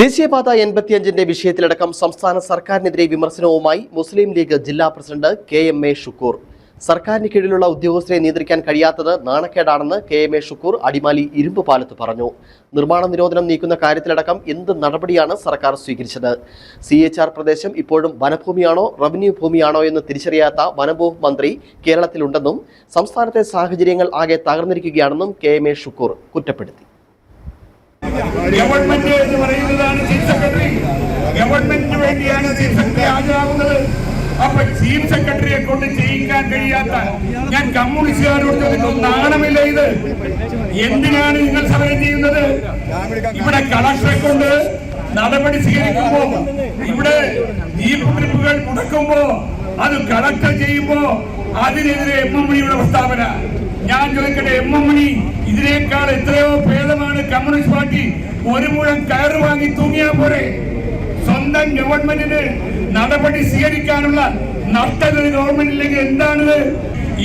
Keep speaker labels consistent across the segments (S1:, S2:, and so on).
S1: ദേശീയപാത എൺപത്തിയഞ്ചിന്റെ വിഷയത്തിലടക്കം സംസ്ഥാന സർക്കാരിനെതിരെ വിമർശനവുമായി മുസ്ലിം ലീഗ് ജില്ലാ president K M A Shukkur. സർക്കാരിന് കീഴിലുള്ള ഉദ്യോഗസ്ഥരെ നിയന്ത്രിക്കാൻ കഴിയാത്തത് നാണക്കേടാണെന്ന് K M A Shukkur Adimali ഇരുമ്പ് പാലത്ത് പറഞ്ഞു. നിർമ്മാണ നിരോധനം നീക്കുന്ന കാര്യത്തിലടക്കം എന്ത് നടപടിയാണ് സർക്കാർ സ്വീകരിച്ചത്? സി എച്ച് ആർ പ്രദേശം ഇപ്പോഴും വനഭൂമിയാണോ റവന്യൂ ഭൂമിയാണോ എന്ന് തിരിച്ചറിയാത്ത വനംവകുപ്പ് മന്ത്രി കേരളത്തിലുണ്ടെന്നും സംസ്ഥാനത്തെ സാഹചര്യങ്ങൾ ആകെ തകർന്നിരിക്കുകയാണെന്നും കെ എം എ ഷുക്കൂർ കുറ്റപ്പെടുത്തി.
S2: ഗവൺമെന്റ് എന്ന് പറയുന്നതാണ് ചീഫ് സെക്രട്ടറി. ഗവൺമെന്റിന് വേണ്ടിയാണ് ചീഫ് സെക്രട്ടറി ഹാജരാകുന്നത്. അപ്പൊ ചീഫ് സെക്രട്ടറിയെ കൊണ്ട് ചെയ്യിക്കാൻ കഴിയാത്ത ഞാൻ കമ്മ്യൂണിസ്റ്റുകാരോട് ചോദിക്കുന്നു നാണമില്ല ഇത്? എന്തിനാണ് നിങ്ങൾ സമരം ചെയ്യുന്നത്? ഇവിടെ കളക്ടറെ കൊണ്ട് നടപടി സ്വീകരിക്കുമ്പോ ഇവിടെ ജീപ്പ് ട്രിപ്പുകൾ മുടക്കുമ്പോ അത് കളക്ടർ ചെയ്യുമ്പോ അതിനെതിരെ എം എം മണിയുടെ പ്രസ്താവന. ഞാൻ ചോദിക്കട്ടെ എം എം മണി ഇതിനേക്കാൾ എത്രയോ ഭേദമാണ് കമ്മ്യൂണിസ്റ്റ് പാർട്ടി. ഒരു മുഴം കയറ് വാങ്ങി തൂങ്ങിയാ പോരെ. സ്വന്തം ഗവൺമെന്റിന് നടപടി സ്വീകരിക്കാനുള്ള നഷ്ടങ്ങൾ ഗവൺമെന്റിലേക്ക് എന്താണിത്?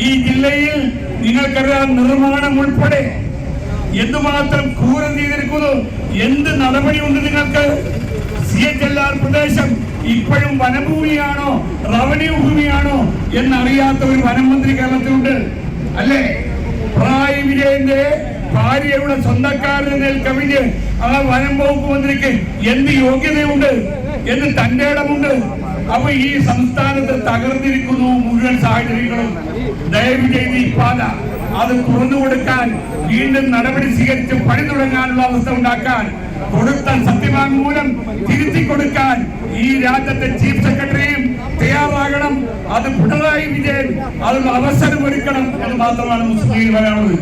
S2: ഈ ജില്ലയിൽ നിങ്ങൾക്കറിയാം നിർമ്മാണം ഉൾപ്പെടെ. എന്തുമാത്രം ക്രൂരം ചെയ്തിരിക്കുന്നു? എന്ത് നടപടിയുണ്ട് നിങ്ങൾക്ക്? സി എച്ച് എൽ ആർ പ്രദേശം ഇപ്പോഴും വനഭൂമിയാണോ റവന്യൂ ഭൂമിയാണോ എന്നറിയാത്ത ഒരു വനം മന്ത്രി കേരളത്തിലുണ്ട്. അല്ലേ? പിണറായി വിജയന്റെ ഭാര്യയുടെ സ്വന്തക്കാരനെ കവിഞ്ഞ് ആ വനം വകുപ്പ് മന്ത്രിക്ക് എന്ത് യോഗ്യതയുണ്ട് എന്ന് തന്റെ ഇടമുണ്ട്. അപ്പൊ ഈ സംസ്ഥാനത്ത് തകർന്നിരിക്കുന്നു മുഴുവൻ സാഹചര്യങ്ങളും. ദയവ് പാത അത് തുറന്നു കൊടുക്കാൻ വീണ്ടും നടപടി സ്വീകരിച്ച് പണി തുടങ്ങാനുള്ള അവസ്ഥ ഉണ്ടാക്കാൻ കൊടുത്ത സത്യവാങ്മൂലം തിരുത്തി കൊടുക്കാൻ ഈ രാജ്യത്തെ ചീഫ് സെക്രട്ടറിയും തയ്യാറാകണം. അത് പിണറായി വിജയൻ അതിനുള്ള അവസരം ഒരുക്കണം എന്ന് മാത്രമാണ് മുസ്ലിം പറയാനുള്ളത്.